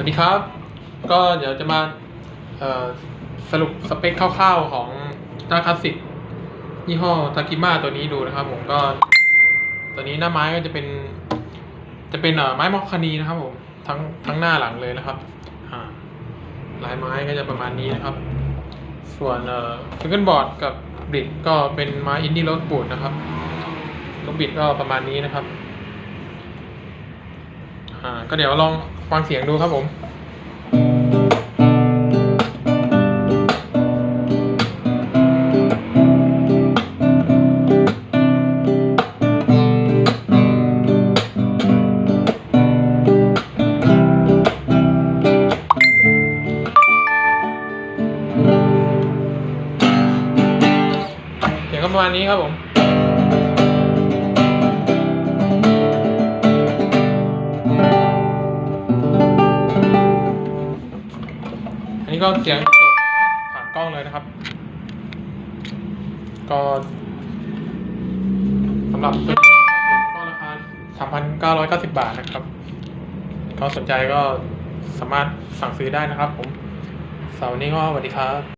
วัสดีครับ ก็เดี๋ยวจะมาสรุปสเปคคร่าวๆของเจ้าคลาสสิกยี่ห้อทากิมาตัวนี้ดูนะครับผมก็ ตัวนี้หน้าไม้ก็จะเป็น จะเป็นอ่อไม้มอคคานีนะครับผมทั้งทั้งหน้าหลังเลยนะครับอ่าลายไม้ก็จะประมาณนี้นะครับ ส่วนเอ่อฟิงเกิลบอร์ดกับบิดก็เป็นไม้อินดี้โรดบูดนะครับลูกบิดก็ประมาณนี้นะครับ อ่าก็เดี๋ยวลอง ฟังเสียงดูครับผมเสียงก็ประมาณนี้ครับผม อันนี้ก็เสียงสดผ่านกล้องเลยนะครับ ก็สำหรับตัวนี้นะครับผมก็ราคา3,990บาทนะครับ ก็สนใจก็สามารถสั่งซื้อได้นะครับผมสำหรับวันนี้ก็สวัสดีครับ